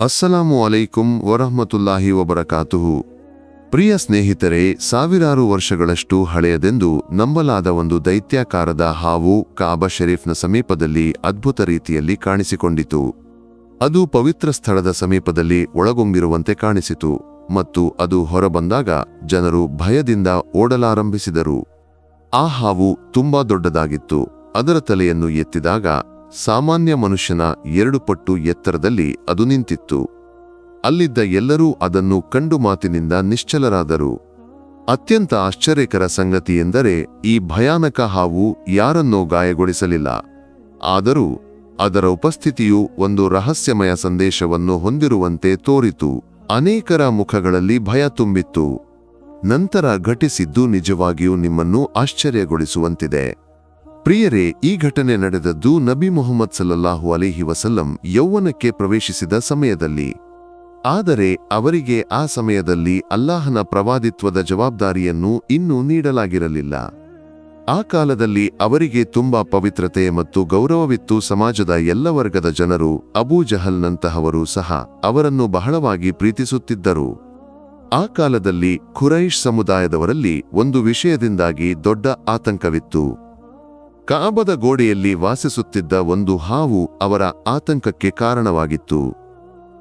ಅಸ್ಸಲಾಮು ಅಲೈಕುಂ ವರಹಮತುಲ್ಲಾಹಿ ವಬರಕಾತುಹು. ಪ್ರಿಯ ಸ್ನೇಹಿತರೆ, ಸಾವಿರಾರು ವರ್ಷಗಳಷ್ಟು ಹಳೆಯದೆಂದು ನಂಬಲಾದ ಒಂದು ದೈತ್ಯಾಕಾರದ ಹಾವು ಕಾಬಾ ಶರೀಫ್ನ ಸಮೀಪದಲ್ಲಿ ಅದ್ಭುತ ರೀತಿಯಲ್ಲಿ ಕಾಣಿಸಿಕೊಂಡಿತು. ಅದು ಪವಿತ್ರ ಸ್ಥಳದ ಸಮೀಪದಲ್ಲಿ ಒಳಗೊಂಬಿರುವಂತೆ ಕಾಣಿಸಿತು ಮತ್ತು ಅದು ಹೊರಬಂದಾಗ ಜನರು ಭಯದಿಂದ ಓಡಲಾರಂಭಿಸಿದರು. ಆ ಹಾವು ತುಂಬಾ ದೊಡ್ಡದಾಗಿತ್ತು. ಅದರ ತಲೆಯನ್ನು ಎತ್ತಿದಾಗ ಸಾಮಾನ್ಯ ಮನುಷ್ಯನ ಎರಡು ಪಟ್ಟು ಎತ್ತರದಲ್ಲಿ ಅದು ನಿಂತಿತ್ತು. ಅಲ್ಲಿದ್ದ ಎಲ್ಲರೂ ಅದನ್ನು ಕಂಡು ಮಾತಿನಿಂದ ನಿಶ್ಚಲರಾದರು. ಅತ್ಯಂತ ಆಶ್ಚರ್ಯಕರ ಸಂಗತಿಯೆಂದರೆ ಈ ಭಯಾನಕ ಹಾವು ಯಾರನ್ನೋ ಗಾಯಗೊಳಿಸಲಿಲ್ಲ. ಆದರೂ, ಅದರ ಉಪಸ್ಥಿತಿಯು ಒಂದು ರಹಸ್ಯಮಯ ಸಂದೇಶವನ್ನು ಹೊಂದಿರುವಂತೆ ತೋರಿತು. ಅನೇಕರ ಮುಖಗಳಲ್ಲಿ ಭಯ ತುಂಬಿತ್ತು. ನಂತರ ಘಟಿಸಿದ್ದು ನಿಜವಾಗಿಯೂ ನಿಮ್ಮನ್ನು ಆಶ್ಚರ್ಯಗೊಳಿಸುವಂತಿದೆ. ಪ್ರಿಯರೇ, ಈ ಘಟನೆ ನಡೆದದ್ದು ನಬಿ ಮೊಹಮ್ಮದ್ ಸಲ್ಲಲ್ಲಾಹು ಅಲಿಹಿ ವಸಲ್ಲಂ ಯೌವನಕ್ಕೆ ಪ್ರವೇಶಿಸಿದ ಸಮಯದಲ್ಲಿ. ಆದರೆ, ಅವರಿಗೆ ಆ ಸಮಯದಲ್ಲಿ ಅಲ್ಲಾಹನ ಪ್ರವಾದಿತ್ವದ ಜವಾಬ್ದಾರಿಯನ್ನು ಇನ್ನೂ ನೀಡಲಾಗಿರಲಿಲ್ಲ. ಆ ಕಾಲದಲ್ಲಿ ಅವರಿಗೆ ತುಂಬಾ ಪವಿತ್ರತೆ ಮತ್ತು ಗೌರವವಿತ್ತು ಸಮಾಜದ ಎಲ್ಲ ವರ್ಗದ ಜನರು, ಅಬೂ ಜಹಲ್ನಂತಹವರು ಸಹ ಅವರನ್ನು ಬಹಳವಾಗಿ ಪ್ರೀತಿಸುತ್ತಿದ್ದರು. ಆ ಕಾಲದಲ್ಲಿ ಖುರೈಶ್ ಸಮುದಾಯದವರಲ್ಲಿ ಒಂದು ವಿಷಯದಿಂದಾಗಿ ದೊಡ್ಡ ಆತಂಕವಿತ್ತು. ಕಾಬದ ಗೋಡೆಯಲ್ಲಿ ವಾಸಿಸುತ್ತಿದ್ದ ಒಂದು ಹಾವು ಅವರ ಆತಂಕಕ್ಕೆ ಕಾರಣವಾಗಿತ್ತು.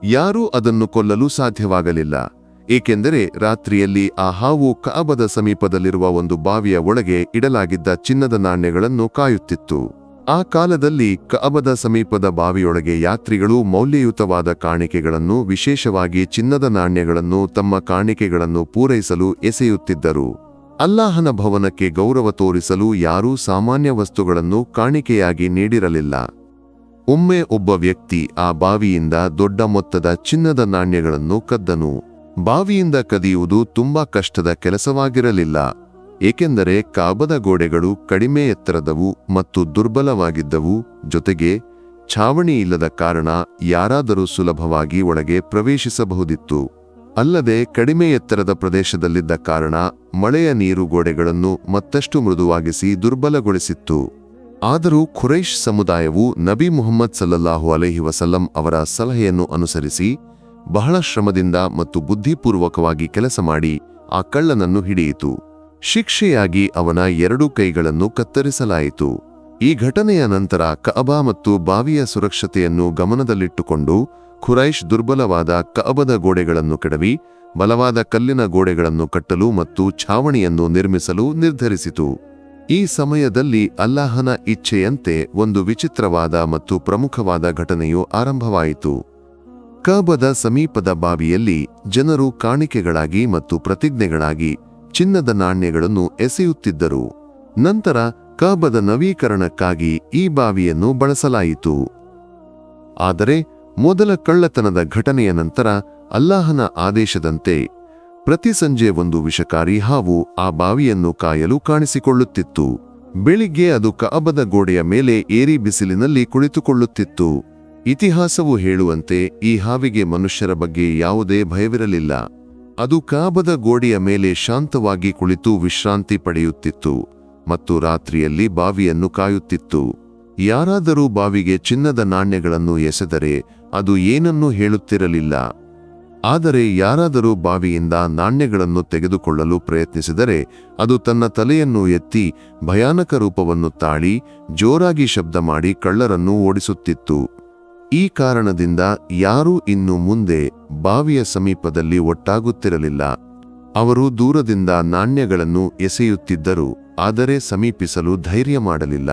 ಯಾರೂ ಅದನ್ನು ಕೊಲ್ಲಲು ಸಾಧ್ಯವಾಗಲಿಲ್ಲ, ಏಕೆಂದರೆ ರಾತ್ರಿಯಲ್ಲಿ ಆ ಹಾವು ಕಾಬದ ಸಮೀಪದಲ್ಲಿರುವ ಒಂದು ಬಾವಿಯ ಒಳಗೆ ಇಡಲಾಗಿದ್ದ ಚಿನ್ನದ ನಾಣ್ಯಗಳನ್ನು ಕಾಯುತ್ತಿತ್ತು. ಆ ಕಾಲದಲ್ಲಿ ಕಾಬದ ಸಮೀಪದ ಬಾವಿಯೊಳಗೆ ಯಾತ್ರಿಗಳು ಮೌಲ್ಯಯುತವಾದ ಕಾಣಿಕೆಗಳನ್ನು, ವಿಶೇಷವಾಗಿ ಚಿನ್ನದ ನಾಣ್ಯಗಳನ್ನು ತಮ್ಮ ಕಾಣಿಕೆಗಳನ್ನು ಪೂರೈಸಲು ಎಸೆಯುತ್ತಿದ್ದರು. ಅಲ್ಲಾಹನ ಭವನಕ್ಕೆ ಗೌರವ ತೋರಿಸಲು ಯಾರೂ ಸಾಮಾನ್ಯ ವಸ್ತುಗಳನ್ನು ಕಾಣಿಕೆಯಾಗಿ ನೀಡಿರಲಿಲ್ಲ. ಒಮ್ಮೆ ಒಬ್ಬ ವ್ಯಕ್ತಿ ಆ ಬಾವಿಯಿಂದ ದೊಡ್ಡ ಮೊತ್ತದ ಚಿನ್ನದ ನಾಣ್ಯಗಳನ್ನು ಕದ್ದನು. ಬಾವಿಯಿಂದ ಕದಿಯುವುದು ತುಂಬಾ ಕಷ್ಟದ ಕೆಲಸವಾಗಿರಲಿಲ್ಲ. ಏಕೆಂದರೆ ಕಾಬದ ಗೋಡೆಗಳು ಕಡಿಮೆ ಎತ್ತರದವು ಮತ್ತು ದುರ್ಬಲವಾಗಿದ್ದವು. ಜೊತೆಗೆ ಛಾವಣಿ ಇಲ್ಲದ ಕಾರಣ ಯಾರಾದರೂ ಸುಲಭವಾಗಿ ಒಳಗೆ ಪ್ರವೇಶಿಸಬಹುದಿತ್ತು. ಅಲ್ಲದೆ ಕಡಿಮೆ ಎತ್ತರದ ಪ್ರದೇಶದಲ್ಲಿದ್ದ ಕಾರಣ ಮಳೆಯ ನೀರು ಗೋಡೆಗಳನ್ನು ಮತ್ತಷ್ಟು ಮೃದುವಾಗಿಸಿ ದುರ್ಬಲಗೊಳಿಸಿತ್ತು. ಆದರೂ ಖುರೈಷ್ ಸಮುದಾಯವು ನಬಿ ಮುಹಮ್ಮದ್ ಸಲ್ಲಲ್ಲಾಹು ಅಲೈಹಿ ವಸಲ್ಲಂ ಅವರ ಸಲಹೆಯನ್ನು ಅನುಸರಿಸಿ ಬಹಳ ಶ್ರಮದಿಂದ ಮತ್ತು ಬುದ್ಧಿಪೂರ್ವಕವಾಗಿ ಕೆಲಸ ಮಾಡಿ ಆ ಕಳ್ಳನನ್ನು ಹಿಡಿಯಿತು. ಶಿಕ್ಷೆಯಾಗಿ ಅವನ ಎರಡೂ ಕೈಗಳನ್ನು ಕತ್ತರಿಸಲಾಯಿತು. ಈ ಘಟನೆಯ ನಂತರ ಕಅಬಾ ಮತ್ತು ಬಾವಿಯ ಸುರಕ್ಷತೆಯನ್ನು ಗಮನದಲ್ಲಿಟ್ಟುಕೊಂಡು ಖುರೈಶ್ ದುರ್ಬಲವಾದ ಕಅಬದ ಗೋಡೆಗಳನ್ನು ಕೆಡವಿ, ಬಲವಾದ ಕಲ್ಲಿನ ಗೋಡೆಗಳನ್ನು ಕಟ್ಟಲು ಮತ್ತು ಛಾವಣಿಯನ್ನು ನಿರ್ಮಿಸಲು ನಿರ್ಧರಿಸಿತು. ಈ ಸಮಯದಲ್ಲಿ ಅಲ್ಲಾಹನ ಇಚ್ಛೆಯಂತೆ ಒಂದು ವಿಚಿತ್ರವಾದ ಮತ್ತು ಪ್ರಮುಖವಾದ ಘಟನೆಯು ಆರಂಭವಾಯಿತು. ಕಬದ ಸಮೀಪದ ಬಾವಿಯಲ್ಲಿ ಜನರು ಕಾಣಿಕೆಗಳಾಗಿ ಮತ್ತು ಪ್ರತಿಜ್ಞೆಗಳಾಗಿ ಚಿನ್ನದ ನಾಣ್ಯಗಳನ್ನು ಎಸೆಯುತ್ತಿದ್ದರು. ನಂತರ ಕಬದ ನವೀಕರಣಕ್ಕಾಗಿ ಈ ಬಾವಿಯನ್ನು ಬಳಸಲಾಯಿತು. ಆದರೆ ಮೊದಲ ಕಳ್ಳತನದ ಘಟನೆಯ ನಂತರ ಅಲ್ಲಾಹನ ಆದೇಶದಂತೆ ಪ್ರತಿ ಸಂಜೆ ಒಂದು ವಿಷಕಾರಿ ಹಾವು ಆ ಬಾವಿಯನ್ನು ಕಾಯಲು ಕಾಣಿಸಿಕೊಳ್ಳುತ್ತಿತ್ತು. ಬೆಳಿಗ್ಗೆ ಅದು ಕಅಬದ ಗೋಡೆಯ ಮೇಲೆ ಏರಿ ಬಿಸಿಲಿನಲ್ಲಿ ಕುಳಿತುಕೊಳ್ಳುತ್ತಿತ್ತು. ಇತಿಹಾಸವು ಹೇಳುವಂತೆ ಈ ಹಾವಿಗೆ ಮನುಷ್ಯರ ಬಗ್ಗೆ ಯಾವುದೇ ಭಯವಿರಲಿಲ್ಲ. ಅದು ಕಾಬದ ಗೋಡೆಯ ಮೇಲೆ ಶಾಂತವಾಗಿ ಕುಳಿತು ವಿಶ್ರಾಂತಿ ಪಡೆಯುತ್ತಿತ್ತು ಮತ್ತು ರಾತ್ರಿಯಲ್ಲಿ ಬಾವಿಯನ್ನು ಕಾಯುತ್ತಿತ್ತು. ಯಾರಾದರೂ ಬಾವಿಗೆ ಚಿನ್ನದ ನಾಣ್ಯಗಳನ್ನು ಎಸೆದರೆ ಅದು ಏನನ್ನೂ ಹೇಳುತ್ತಿರಲಿಲ್ಲ. ಆದರೆ ಯಾರಾದರೂ ಬಾವಿಯಿಂದ ನಾಣ್ಯಗಳನ್ನು ತೆಗೆದುಕೊಳ್ಳಲು ಪ್ರಯತ್ನಿಸಿದರೆ ಅದು ತನ್ನ ತಲೆಯನ್ನು ಎತ್ತಿ ಭಯಾನಕ ರೂಪವನ್ನು ತಾಳಿ ಜೋರಾಗಿ ಶಬ್ದ ಮಾಡಿ ಕಳ್ಳರನ್ನು ಓಡಿಸುತ್ತಿತ್ತು. ಈ ಕಾರಣದಿಂದ ಯಾರೂ ಇನ್ನು ಮುಂದೆ ಬಾವಿಯ ಸಮೀಪದಲ್ಲಿ ಒಟ್ಟಾಗುತ್ತಿರಲಿಲ್ಲ. ಅವರು ದೂರದಿಂದ ನಾಣ್ಯಗಳನ್ನು ಎಸೆಯುತ್ತಿದ್ದರು, ಆದರೆ ಸಮೀಪಿಸಲು ಧೈರ್ಯ ಮಾಡಲಿಲ್ಲ.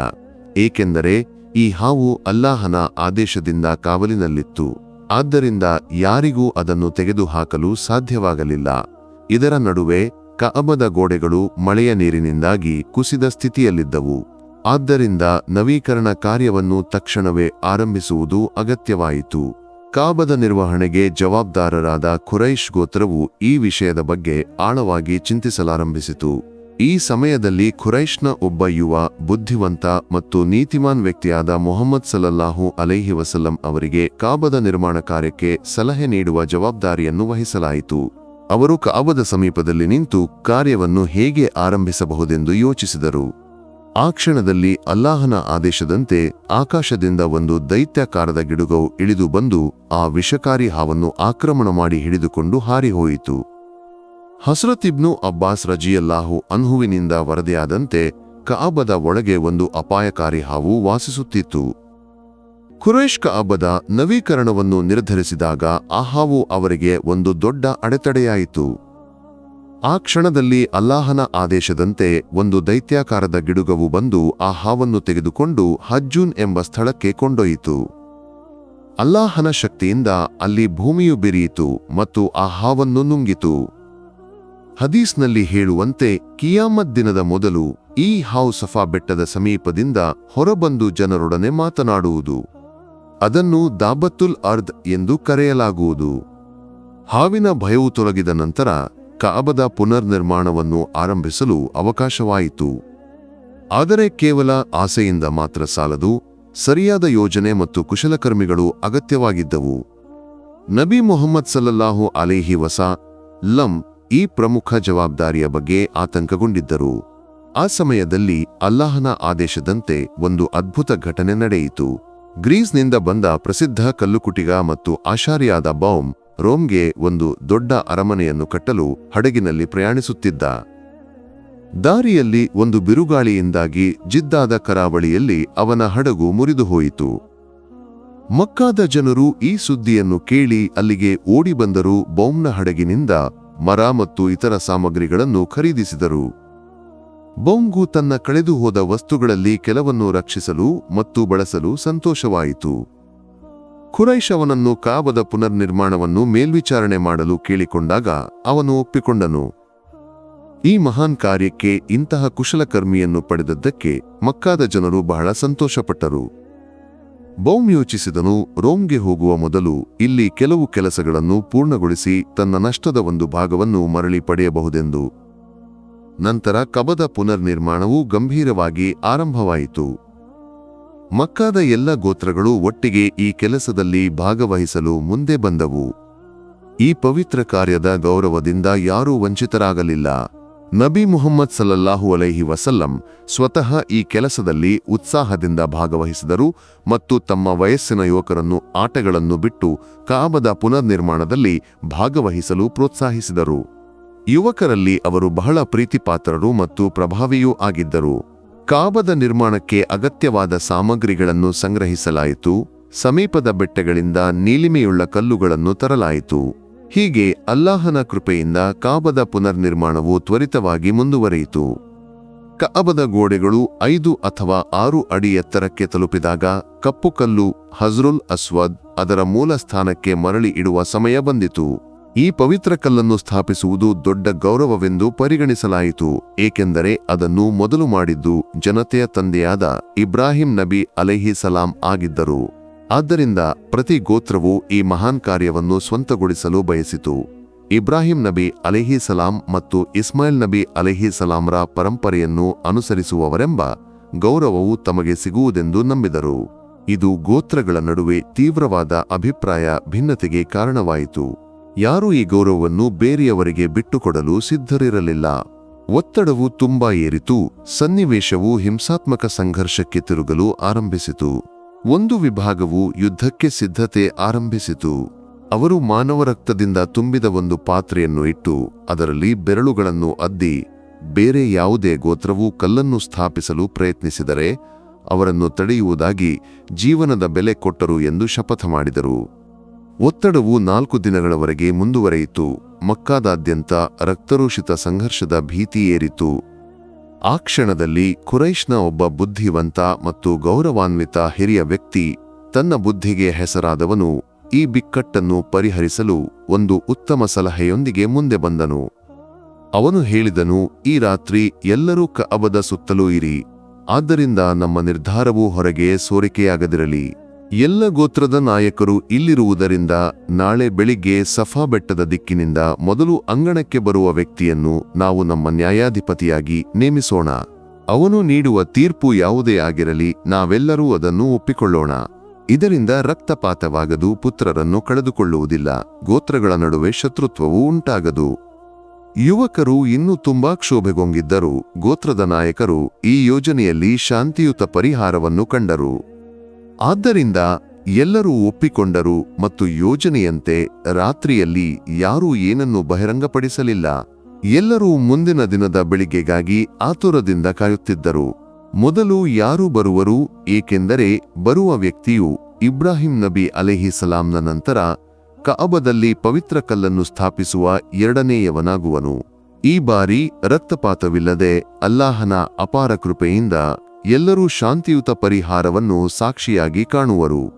ಏಕೆಂದರೆ ಈ ಹಾವು ಅಲ್ಲಾಹನ ಆದೇಶದಿಂದ ಕಾವಲಿನಲ್ಲಿತ್ತು. ಆದ್ದರಿಂದ ಯಾರಿಗೂ ಅದನ್ನು ತೆಗೆದುಹಾಕಲು ಸಾಧ್ಯವಾಗಲಿಲ್ಲ. ಇದರ ನಡುವೆ ಕಅಬದ ಗೋಡೆಗಳು ಮಳೆಯ ನೀರಿನಿಂದಾಗಿ ಕುಸಿದ ಸ್ಥಿತಿಯಲ್ಲಿದ್ದವು. ಆದ್ದರಿಂದ ನವೀಕರಣ ಕಾರ್ಯವನ್ನು ತಕ್ಷಣವೇ ಆರಂಭಿಸುವುದು ಅಗತ್ಯವಾಯಿತು. ಕಾಬದ ನಿರ್ವಹಣೆಗೆ ಜವಾಬ್ದಾರರಾದ ಖುರೈಶ್ ಗೋತ್ರವು ಈ ವಿಷಯದ ಬಗ್ಗೆ ಆಳವಾಗಿ ಚಿಂತಿಸಲಾರಂಭಿಸಿತು. ಈ ಸಮಯದಲ್ಲಿ ಖುರೈಶ್ನ ಒಬ್ಬ ಯುವ, ಬುದ್ಧಿವಂತ ಮತ್ತು ನೀತಿಮಾನ್ ವ್ಯಕ್ತಿಯಾದ ಮೊಹಮ್ಮದ್ ಸಲಲ್ಲಾಹು ಅಲೈಹಿ ವಸಲ್ಲಂ ಅವರಿಗೆ ಕಾಬದ ನಿರ್ಮಾಣ ಕಾರ್ಯಕ್ಕೆ ಸಲಹೆ ನೀಡುವ ಜವಾಬ್ದಾರಿಯನ್ನು ವಹಿಸಲಾಯಿತು. ಅವರು ಕಾಬದ ಸಮೀಪದಲ್ಲಿ ನಿಂತು ಕಾರ್ಯವನ್ನು ಹೇಗೆ ಆರಂಭಿಸಬಹುದೆಂದು ಯೋಚಿಸಿದರು. ಆ ಕ್ಷಣದಲ್ಲಿ ಅಲ್ಲಾಹನ ಆದೇಶದಂತೆ ಆಕಾಶದಿಂದ ಒಂದು ದೈತ್ಯಾಕಾರದ ಗಿಡುಗವು ಇಳಿದು ಬಂದು ಆ ವಿಷಕಾರಿ ಹಾವನ್ನು ಆಕ್ರಮಣ ಮಾಡಿ ಹಿಡಿದುಕೊಂಡು ಹಾರಿಹೋಯಿತು ಹಸ್ರತ್ ಇಬ್ನು ಅಬ್ಬಾಸ್ ರಜಿಯಲ್ಲಾಹು ಅನ್ಹುವಿನಿಂದ ವರದಿಯಾದಂತೆ ಕಅಬದ ಒಳಗೆ ಒಂದು ಅಪಾಯಕಾರಿ ಹಾವು ವಾಸಿಸುತ್ತಿತ್ತು. ಖುರೇಶ್ ಕಅಬದ ನವೀಕರಣವನ್ನು ನಿರ್ಧರಿಸಿದಾಗ ಆ ಹಾವು ಅವರಿಗೆ ಒಂದು ದೊಡ್ಡ ಅಡೆತಡೆಯಾಯಿತು. ಆ ಕ್ಷಣದಲ್ಲಿ ಅಲ್ಲಾಹನ ಆದೇಶದಂತೆ ಒಂದು ದೈತ್ಯಾಕಾರದ ಗಿಡುಗವು ಬಂದು ಆ ಹಾವನ್ನು ತೆಗೆದುಕೊಂಡು ಹಜ್ಜೂನ್ ಎಂಬ ಸ್ಥಳಕ್ಕೆ ಕೊಂಡೊಯ್ಯಿತು. ಅಲ್ಲಾಹನ ಶಕ್ತಿಯಿಂದ ಅಲ್ಲಿ ಭೂಮಿಯು ಬಿರಿಯಿತು ಮತ್ತು ಆ ಹಾವನ್ನು ನುಂಗಿತು. ಹದೀಸ್ನಲ್ಲಿ ಹೇಳುವಂತೆ ಕಿಯಾಮತ್ ದಿನದ ಮೊದಲು ಈ ಹಾವು ಸಫಾ ಬೆಟ್ಟದ ಸಮೀಪದಿಂದ ಹೊರಬಂದು ಜನರೊಡನೆ ಮಾತನಾಡುವುದು. ಅದನ್ನು ದಾಬತ್ತುಲ್ ಅರ್ದ್ ಎಂದು ಕರೆಯಲಾಗುವುದು. ಹಾವಿನ ಭಯವು ತೊಲಗಿದ ನಂತರ ಕಾಬದ ಪುನರ್ನಿರ್ಮಾಣವನ್ನು ಆರಂಭಿಸಲು ಅವಕಾಶವಾಯಿತು. ಆದರೆ ಕೇವಲ ಆಸೆಯಿಂದ ಮಾತ್ರ ಸಾಲದು, ಸರಿಯಾದ ಯೋಜನೆ ಮತ್ತು ಕುಶಲಕರ್ಮಿಗಳು ಅಗತ್ಯವಾಗಿದ್ದವು. ನಬಿ ಮೊಹಮ್ಮದ್ ಸಲ್ಲಲ್ಲಾಹು ಅಲೇಹಿ ವಸಾ ಲಂ ಈ ಪ್ರಮುಖ ಜವಾಬ್ದಾರಿಯ ಬಗ್ಗೆ ಆತಂಕಗೊಂಡಿದ್ದರು. ಆ ಸಮಯದಲ್ಲಿ ಅಲ್ಲಾಹನ ಆದೇಶದಂತೆ ಒಂದು ಅದ್ಭುತ ಘಟನೆ ನಡೆಯಿತು. ಗ್ರೀಸ್ನಿಂದ ಬಂದ ಪ್ರಸಿದ್ಧ ಕಲ್ಲುಕುಟಿಗ ಮತ್ತು ಆಶಾರಿಯಾದ ಬೌಮ್ ರೋಮ್ಗೆ ಒಂದು ದೊಡ್ಡ ಅರಮನೆಯನ್ನು ಕಟ್ಟಲು ಹಡಗಿನಲ್ಲಿ ಪ್ರಯಾಣಿಸುತ್ತಿದ್ದ. ದಾರಿಯಲ್ಲಿ ಒಂದು ಬಿರುಗಾಳಿಯಿಂದಾಗಿ ಜಿದ್ದಾದ ಕರಾವಳಿಯಲ್ಲಿ ಅವನ ಹಡಗು ಮುರಿದು ಹೋಯಿತು ಮಕ್ಕಾದ ಜನರು ಈ ಸುದ್ದಿಯನ್ನು ಕೇಳಿ ಅಲ್ಲಿಗೆ ಓಡಿ ಬಂದರೂ ಬೌಮ್ನ ಹಡಗಿನಿಂದ ಮರ ಮತ್ತು ಇತರ ಸಾಮಗ್ರಿಗಳನ್ನು ಖರೀದಿಸಿದರು. ಬೊಂಗು ತನ್ನ ಕಳೆದುಹೋದ ವಸ್ತುಗಳಲ್ಲಿ ಕೆಲವನ್ನು ರಕ್ಷಿಸಲು ಮತ್ತು ಬಳಸಲು ಸಂತೋಷವಾಯಿತು. ಖುರೈಶ್ ಅವನನ್ನು ಕಾಬದ ಪುನರ್ನಿರ್ಮಾಣವನ್ನು ಮೇಲ್ವಿಚಾರಣೆ ಮಾಡಲು ಕೇಳಿಕೊಂಡಾಗ ಅವನು ಒಪ್ಪಿಕೊಂಡನು. ಈ ಮಹಾನ್ ಕಾರ್ಯಕ್ಕೆ ಇಂತಹ ಕುಶಲಕರ್ಮಿಯನ್ನು ಪಡೆದದ್ದಕ್ಕೆ ಮಕ್ಕಾದ ಜನರು ಬಹಳ ಸಂತೋಷಪಟ್ಟರು. ಬೌಮ್ ಯೋಚಿಸಿದನು, ರೋಮ್ಗೆ ಹೋಗುವ ಮೊದಲು ಇಲ್ಲಿ ಕೆಲವು ಕೆಲಸಗಳನ್ನು ಪೂರ್ಣಗೊಳಿಸಿ ತನ್ನ ನಷ್ಟದ ಒಂದು ಭಾಗವನ್ನು ಮರಳಿ ಪಡೆಯಬಹುದೆಂದು. ನಂತರ ಕಬದ ಪುನರ್ನಿರ್ಮಾಣವು ಗಂಭೀರವಾಗಿ ಆರಂಭವಾಯಿತು. ಮಕ್ಕಾದ ಎಲ್ಲ ಗೋತ್ರಗಳು ಒಟ್ಟಿಗೆ ಈ ಕೆಲಸದಲ್ಲಿ ಭಾಗವಹಿಸಲು ಮುಂದೆ ಬಂದವು. ಈ ಪವಿತ್ರ ಕಾರ್ಯದ ಗೌರವದಿಂದ ಯಾರೂ ವಂಚಿತರಾಗಲಿಲ್ಲ. ನಬಿ ಮುಹಮ್ಮದ್ ಸಲ್ಲಲ್ಲಾಹು ಅಲೈಹಿ ವಸಲ್ಲಂ ಸ್ವತಃ ಈ ಕೆಲಸದಲ್ಲಿ ಉತ್ಸಾಹದಿಂದ ಭಾಗವಹಿಸಿದರು ಮತ್ತು ತಮ್ಮ ವಯಸ್ಸಿನ ಯುವಕರನ್ನು ಆಟಗಳನ್ನು ಬಿಟ್ಟು ಕಾಬದ ಪುನರ್ನಿರ್ಮಾಣದಲ್ಲಿ ಭಾಗವಹಿಸಲು ಪ್ರೋತ್ಸಾಹಿಸಿದರು. ಯುವಕರಲ್ಲಿ ಅವರು ಬಹಳ ಪ್ರೀತಿಪಾತ್ರರು ಮತ್ತು ಪ್ರಭಾವಿಯೂ ಆಗಿದ್ದರು. ಕಾಬದ ನಿರ್ಮಾಣಕ್ಕೆ ಅಗತ್ಯವಾದ ಸಾಮಗ್ರಿಗಳನ್ನು ಸಂಗ್ರಹಿಸಲಾಯಿತು, ಸಮೀಪದ ಬೆಟ್ಟಗಳಿಂದ ನೀಲಿಮೆಯುಳ್ಳ ಕಲ್ಲುಗಳನ್ನು ತರಲಾಯಿತು. ಹೀಗೆ ಅಲ್ಲಾಹನ ಕೃಪೆಯಿಂದ ಕಾಬದ ಪುನರ್ನಿರ್ಮಾಣವು ತ್ವರಿತವಾಗಿ ಮುಂದುವರಿಯಿತು. ಕಅಬದ ಗೋಡೆಗಳು ಐದು ಅಥವಾ ಆರು ಅಡಿ ಎತ್ತರಕ್ಕೆ ತಲುಪಿದಾಗ ಕಪ್ಪು ಕಲ್ಲು, ಹಜ್ರುಲ್ ಅಸ್ವದ್ ಅದರ ಮೂಲ ಸ್ಥಾನಕ್ಕೆ ಮರಳಿ ಇಡುವ ಸಮಯ ಬಂದಿತು. ಈ ಪವಿತ್ರ ಕಲ್ಲನ್ನು ಸ್ಥಾಪಿಸುವುದು ದೊಡ್ಡ ಗೌರವವೆಂದು ಪರಿಗಣಿಸಲಾಯಿತು, ಏಕೆಂದರೆ ಅದನ್ನು ಮೊದಲು ಮಾಡಿದ್ದು ಜನತೆಯ ತಂದೆಯಾದ ಇಬ್ರಾಹಿಂ ನಬಿ ಅಲೈಹಿ ಸಲಾಂ ಆಗಿದ್ದರು. ಆದ್ದರಿಂದ ಪ್ರತಿ ಗೋತ್ರವು ಈ ಮಹಾನ್ ಕಾರ್ಯವನ್ನು ಸ್ವಂತಗೊಳಿಸಲು ಬಯಸಿತು. ಇಬ್ರಾಹಿಂ ನಬಿ ಅಲೆಹಿ ಸಲಾಂ ಮತ್ತು ಇಸ್ಮಾಯಿಲ್ ನಬಿ ಅಲೆಹಿ ಸಲಾಂರ ಪರಂಪರೆಯನ್ನು ಅನುಸರಿಸುವವರೆಂಬ ಗೌರವವು ತಮಗೆ ಸಿಗುವುದೆಂದು ನಂಬಿದರು. ಇದು ಗೋತ್ರಗಳ ನಡುವೆ ತೀವ್ರವಾದ ಅಭಿಪ್ರಾಯ ಭಿನ್ನತೆಗೆ ಕಾರಣವಾಯಿತು. ಯಾರೂ ಈ ಗೌರವವನ್ನು ಬೇರೆಯವರಿಗೆ ಬಿಟ್ಟುಕೊಡಲು ಸಿದ್ಧರಿರಲಿಲ್ಲ. ಒತ್ತಡವು ತುಂಬಾ ಏರಿತು, ಸನ್ನಿವೇಶವು ಹಿಂಸಾತ್ಮಕ ಸಂಘರ್ಷಕ್ಕೆ ತಿರುಗಲು ಆರಂಭಿಸಿತು. ಒಂದು ವಿಭಾಗವು ಯುದ್ಧಕ್ಕೆ ಸಿದ್ಧತೆ ಆರಂಭಿಸಿತು. ಅವರು ಮಾನವ ರಕ್ತದಿಂದ ತುಂಬಿದ ಒಂದು ಪಾತ್ರೆಯನ್ನು ಇಟ್ಟು ಅದರಲ್ಲಿ ಬೆರಳುಗಳನ್ನು ಅದ್ದಿ, ಬೇರೆ ಯಾವುದೇ ಗೋತ್ರವು ಕಲ್ಲನ್ನು ಸ್ಥಾಪಿಸಲು ಪ್ರಯತ್ನಿಸಿದರೆ ಅವರನ್ನು ತಡೆಯುವುದಾಗಿ ಜೀವನದ ಬೆಲೆ ಕೊಟ್ಟರು ಎಂದು ಶಪಥ ಮಾಡಿದರು. ಒತ್ತಡವು ನಾಲ್ಕು ದಿನಗಳವರೆಗೆ ಮುಂದುವರೆಯಿತು. ಮಕ್ಕಾದಾದ್ಯಂತ ರಕ್ತರೂಷಿತ ಸಂಘರ್ಷದ ಭೀತಿ ಏರಿತು. ಆ ಕ್ಷಣದಲ್ಲಿ ಕುರೈಶ್ನ ಒಬ್ಬ ಬುದ್ಧಿವಂತ ಮತ್ತು ಗೌರವಾನ್ವಿತ ಹಿರಿಯ ವ್ಯಕ್ತಿ ತನ್ನ ಬುದ್ಧಿಗೆ ಹೆಸರಾದವನು. ಈ ಬಿಕ್ಕಟ್ಟನ್ನು ಪರಿಹರಿಸಲು ಒಂದು ಉತ್ತಮ ಸಲಹೆಯೊಂದಿಗೆ ಮುಂದೆ ಬಂದನು. ಅವನು ಹೇಳಿದನು, ಈ ರಾತ್ರಿ ಎಲ್ಲರೂ ಕಅಬದ ಸುತ್ತಲೂ ಇರಿ. ಆದ್ದರಿಂದ ನಮ್ಮ ನಿರ್ಧಾರವು ಹೊರಗೆ ಸೋರಿಕೆಯಾಗದಿರಲಿ. ಎಲ್ಲ ಗೋತ್ರದ ನಾಯಕರು ಇಲ್ಲಿರುವುದರಿಂದ ನಾಳೆ ಬೆಳಿಗ್ಗೆ ಸಫಾ ಬೆಟ್ಟದ ದಿಕ್ಕಿನಿಂದ ಮೊದಲು ಅಂಗಣಕ್ಕೆ ಬರುವ ವ್ಯಕ್ತಿಯನ್ನು ನಾವು ನಮ್ಮ ನ್ಯಾಯಾಧಿಪತಿಯಾಗಿ ನೇಮಿಸೋಣ. ಅವನು ನೀಡುವ ತೀರ್ಪು ಯಾವುದೇ ಆಗಿರಲಿ, ನಾವೆಲ್ಲರೂ ಅದನ್ನು ಒಪ್ಪಿಕೊಳ್ಳೋಣ. ಇದರಿಂದ ರಕ್ತಪಾತವಾಗದು, ಪುತ್ರರನ್ನು ಕಳೆದುಕೊಳ್ಳುವುದಿಲ್ಲ. ಗೋತ್ರಗಳ ನಡುವೆ ಶತ್ರುತ್ವವೂ ಉಂಟಾಗದು. ಯುವಕರು ಇನ್ನೂ ತುಂಬಾ ಕ್ಷೋಭೆಗೊಂಗಿದ್ದರೂ ಗೋತ್ರದ ನಾಯಕರು ಈ ಯೋಜನೆಯಲ್ಲಿ ಶಾಂತಿಯುತ ಪರಿಹಾರವನ್ನು ಕಂಡರು. ಆದ್ದರಿಂದ ಎಲ್ಲರೂ ಒಪ್ಪಿಕೊಂಡರು ಮತ್ತು ಯೋಜನೆಯಂತೆ ರಾತ್ರಿಯಲ್ಲಿ ಯಾರೂ ಏನನ್ನು ಬಹಿರಂಗಪಡಿಸಲಿಲ್ಲ. ಎಲ್ಲರೂ ಮುಂದಿನ ದಿನದ ಬೆಳಿಗ್ಗೆಗಾಗಿ ಆತುರದಿಂದ ಕಾಯುತ್ತಿದ್ದರು. ಮೊದಲು ಯಾರು ಬರುವರು, ಏಕೆಂದರೆ ಬರುವ ವ್ಯಕ್ತಿಯು ಇಬ್ರಾಹಿಂ ನಬಿ ಅಲೆಹಿಸಲಾಂನ ನಂತರ ಕಅಬದಲ್ಲಿ ಪವಿತ್ರ ಕಲ್ಲನ್ನು ಸ್ಥಾಪಿಸುವ ಎರಡನೆಯವನಾಗುವನು. ಈ ಬಾರಿ ರಕ್ತಪಾತವಿಲ್ಲದೆ ಅಲ್ಲಾಹನ ಅಪಾರ ಕೃಪೆಯಿಂದ ಎಲ್ಲರೂ ಶಾಂತಿಯುತ ಪರಿಹಾರವನ್ನು ಸಾಕ್ಷಿಯಾಗಿ ಕಾಣುವರು.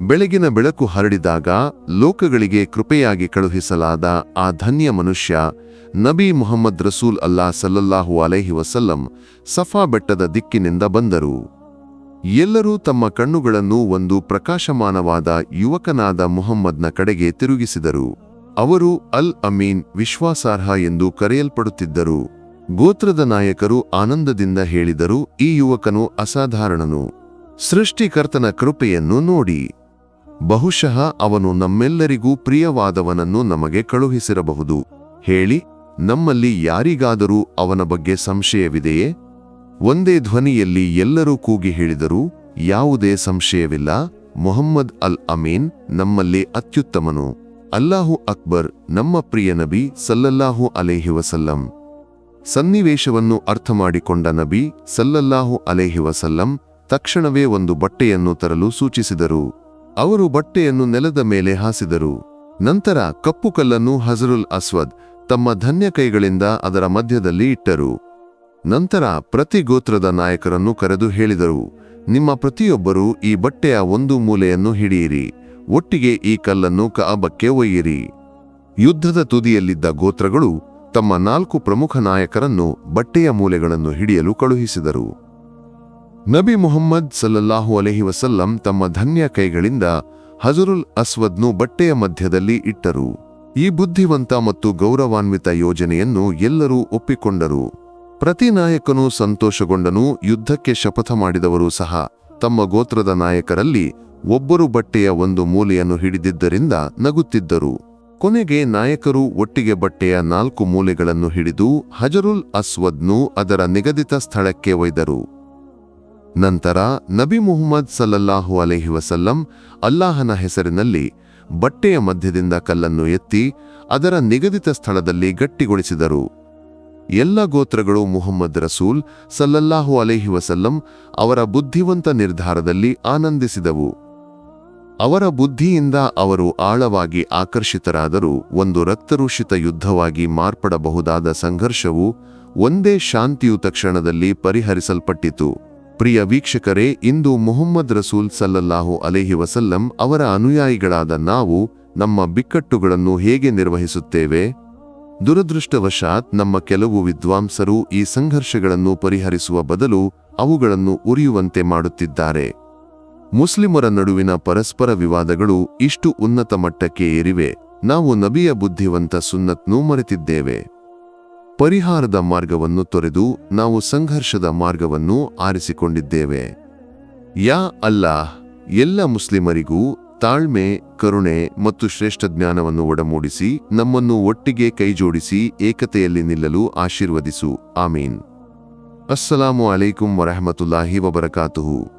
ಬೆಳಗಿನ ಬೆಳಕು ಹರಡಿದಾಗ ಲೋಕಗಳಿಗೆ ಕೃಪೆಯಾಗಿ ಕಳುಹಿಸಲಾದ ಆ ಧನ್ಯ ಮನುಷ್ಯ, ನಬಿ ಮುಹಮ್ಮದ್ ರಸೂಲ್ ಅಲ್ಲಾ ಸಲ್ಲಲ್ಲಾಹು ಅಲೈಹಿ ವಸಲ್ಲಂ, ಸಫಾ ಬೆಟ್ಟದ ದಿಕ್ಕಿನಿಂದ ಬಂದರು. ಎಲ್ಲರೂ ತಮ್ಮ ಕಣ್ಣುಗಳನ್ನು ಒಂದು ಪ್ರಕಾಶಮಾನವಾದ ಯುವಕನಾದ ಮುಹಮ್ಮದ್ನ ಕಡೆಗೆ ತಿರುಗಿಸಿದರು. ಅವರು ಅಲ್ ಅಮೀನ್ ವಿಶ್ವಾಸಾರ್ಹ ಎಂದು ಕರೆಯಲ್ಪಡುತ್ತಿದ್ದರು. ಗೋತ್ರದ ನಾಯಕರು ಆನಂದದಿಂದ ಹೇಳಿದರು, ಈ ಯುವಕನು ಅಸಾಧಾರಣನು. ಸೃಷ್ಟಿಕರ್ತನ ಕೃಪೆಯನ್ನು ನೋಡಿ. ಬಹುಶಃ ಅವನು ನಮ್ಮೆಲ್ಲರಿಗೂ ಪ್ರಿಯವಾದವನನ್ನು ನಮಗೆ ಕಳುಹಿಸಿರಬಹುದು. ಹೇಳಿ, ನಮ್ಮಲ್ಲಿ ಯಾರಿಗಾದರೂ ಅವನ ಬಗ್ಗೆ ಸಂಶಯವಿದೆಯೇ? ಒಂದೇ ಧ್ವನಿಯಲ್ಲಿ ಎಲ್ಲರೂ ಕೂಗಿ ಹೇಳಿದರು, ಯಾವುದೇ ಸಂಶಯವಿಲ್ಲ, ಮೊಹಮ್ಮದ್ ಅಲ್ ಅಮೀನ್ ನಮ್ಮಲ್ಲಿ ಅತ್ಯುತ್ತಮನು. ಅಲ್ಲಾಹು ಅಕ್ಬರ್, ನಮ್ಮ ಪ್ರಿಯ ನಬಿ, ಸಲ್ಲಲ್ಲಾಹು ಅಲೇಹಿ ವಸಲ್ಲಂ. ಸನ್ನಿವೇಶವನ್ನು ಅರ್ಥಮಾಡಿಕೊಂಡ ನಬಿ ಸಲ್ಲಲ್ಲಾಹು ಅಲೇಹಿ ವಸಲ್ಲಂ ತಕ್ಷಣವೇ ಒಂದು ಬಟ್ಟೆಯನ್ನು ತರಲು ಸೂಚಿಸಿದರು. ಅವರು ಬಟ್ಟೆಯನ್ನು ನೆಲದ ಮೇಲೆ ಹಾಸಿದರು. ನಂತರ ಕಪ್ಪು ಕಲ್ಲನ್ನು ಹಜರುಲ್ ಅಸ್ವದ್ ತಮ್ಮ ಧನ್ಯ ಕೈಗಳಿಂದ ಅದರ ಮಧ್ಯದಲ್ಲಿ ಇಟ್ಟರು. ನಂತರ ಪ್ರತಿ ಗೋತ್ರದ ನಾಯಕರನ್ನು ಕರೆದು ಹೇಳಿದರು, ನಿಮ್ಮ ಪ್ರತಿಯೊಬ್ಬರೂ ಈ ಬಟ್ಟೆಯ ಒಂದು ಮೂಲೆಯನ್ನು ಹಿಡಿಯಿರಿ, ಒಟ್ಟಿಗೆ ಈ ಕಲ್ಲನ್ನು ಕಅಬಕ್ಕೆ ಒಯ್ಯಿರಿ. ಯುದ್ಧದ ತುದಿಯಲ್ಲಿದ್ದ ಗೋತ್ರಗಳು ತಮ್ಮ ನಾಲ್ಕು ಪ್ರಮುಖ ನಾಯಕರನ್ನು ಬಟ್ಟೆಯ ಮೂಲೆಗಳನ್ನು ಹಿಡಿಯಲು ಕಳುಹಿಸಿದರು. ನಬಿ ಮುಹಮ್ಮದ್ ಸಲ್ಲಲ್ಲಾಹು ಅಲೆಹಿ ವಸಲ್ಲಂ ತಮ್ಮ ಧನ್ಯ ಕೈಗಳಿಂದ ಹಜರುಲ್ ಅಸ್ವದ್ನು ಬಟ್ಟೆಯ ಮಧ್ಯದಲ್ಲಿ ಇಟ್ಟರು. ಈ ಬುದ್ಧಿವಂತ ಮತ್ತು ಗೌರವಾನ್ವಿತ ಯೋಜನೆಯನ್ನು ಎಲ್ಲರೂ ಒಪ್ಪಿಕೊಂಡರು. ಪ್ರತಿ ನಾಯಕನೂ ಸಂತೋಷಗೊಂಡನು, ಯುದ್ಧಕ್ಕೆ ಶಪಥ ಮಾಡಿದವರು ಸಹ ತಮ್ಮ ಗೋತ್ರದ ನಾಯಕರಲ್ಲಿ ಒಬ್ಬರು ಬಟ್ಟೆಯ ಒಂದು ಮೂಲೆಯನ್ನು ಹಿಡಿದಿದ್ದರಿಂದ ನಗುತ್ತಿದ್ದರು. ಕೊನೆಗೆ ನಾಯಕರು ಒಟ್ಟಿಗೆ ಬಟ್ಟೆಯ ನಾಲ್ಕು ಮೂಲೆಗಳನ್ನು ಹಿಡಿದು ಹಜರುಲ್ ಅಸ್ವದ್ನು ಅದರ ನಿಗದಿತ ಸ್ಥಳಕ್ಕೆ ಒಯ್ದರು. ನಂತರ ನಬಿ ಮುಹಮ್ಮದ್ ಸಲ್ಲಲ್ಲಾಹು ಅಲೈಹಿ ವಸಲ್ಲಂ ಅಲ್ಲಾಹನ ಹೆಸರಿನಲ್ಲಿ ಬಟ್ಟೆಯ ಮಧ್ಯದಿಂದ ಕಲ್ಲನ್ನು ಎತ್ತಿ ಅದರ ನಿಗದಿತ ಸ್ಥಳದಲ್ಲಿ ಗಟ್ಟಿಗೊಳಿಸಿದರು. ಎಲ್ಲ ಗೋತ್ರಗಳು ಮುಹಮ್ಮದ್ ರಸೂಲ್ ಸಲ್ಲಲ್ಲಾಹು ಅಲೈಹಿ ವಸಲ್ಲಂ ಅವರ ಬುದ್ಧಿವಂತ ನಿರ್ಧಾರದಲ್ಲಿ ಆನಂದಿಸಿದವು. ಅವರ ಬುದ್ಧಿಯಿಂದ ಅವರು ಆಳವಾಗಿ ಆಕರ್ಷಿತರಾದರೂ ಒಂದು ರಕ್ತರುಷಿತ ಯುದ್ಧವಾಗಿ ಮಾರ್ಪಡಬಹುದಾದ ಸಂಘರ್ಷವು ಒಂದೇ ಶಾಂತಿಯುತ ಕ್ಷಣದಲ್ಲಿ ಪರಿಹರಿಸಲ್ಪಟ್ಟಿತು. ಪ್ರಿಯ ವೀಕ್ಷಕರೇ, ಇಂದು ಮುಹಮ್ಮದ್ ರಸೂಲ್ ಸಲ್ಲಲ್ಲಾಹು ಅಲೇಹಿ ವಸಲ್ಲಂ ಅವರ ಅನುಯಾಯಿಗಳಾದ ನಾವು ನಮ್ಮ ಬಿಕ್ಕಟ್ಟುಗಳನ್ನು ಹೇಗೆ ನಿರ್ವಹಿಸುತ್ತೇವೆ? ದುರದೃಷ್ಟವಶಾತ್ ನಮ್ಮ ಕೆಲವು ವಿದ್ವಾಂಸರು ಈ ಸಂಘರ್ಷಗಳನ್ನು ಪರಿಹರಿಸುವ ಬದಲು ಅವುಗಳನ್ನು ಉರಿಯುವಂತೆ ಮಾಡುತ್ತಿದ್ದಾರೆ. ಮುಸ್ಲಿಮರ ನಡುವಿನ ಪರಸ್ಪರ ವಿವಾದಗಳು ಇಷ್ಟು ಉನ್ನತ ಮಟ್ಟಕ್ಕೆ ಏರಿವೆ. ನಾವು ನಬಿಯ ಬುದ್ಧಿವಂತ ಸುನ್ನತ್ನೂ ಮರೆತಿದ್ದೇವೆ. ಪರಿಹಾರದ ಮಾರ್ಗವನ್ನು ತೊರೆದು ನಾವು ಸಂಘರ್ಷದ ಮಾರ್ಗವನ್ನು ಆರಿಸಿಕೊಂಡಿದ್ದೇವೆ. ಯಾ ಅಲ್ಲಾಹ್, ಎಲ್ಲ ಮುಸ್ಲಿಮರಿಗೂ ತಾಳ್ಮೆ, ಕರುಣೆ ಮತ್ತು ಶ್ರೇಷ್ಠ ಜ್ಞಾನವನ್ನು ಒಡಮೂಡಿಸಿ ನಮ್ಮನ್ನು ಒಟ್ಟಿಗೆ ಕೈಜೋಡಿಸಿ ಏಕತೆಯಲ್ಲಿ ನಿಲ್ಲಲು ಆಶೀರ್ವದಿಸು. ಆಮೀನ್. ಅಸ್ಸಲಾಮು ಅಲೈಕುಂ ವರಹಮತುಲ್ಲಾಹಿ ವಬರಕಾತುಹು.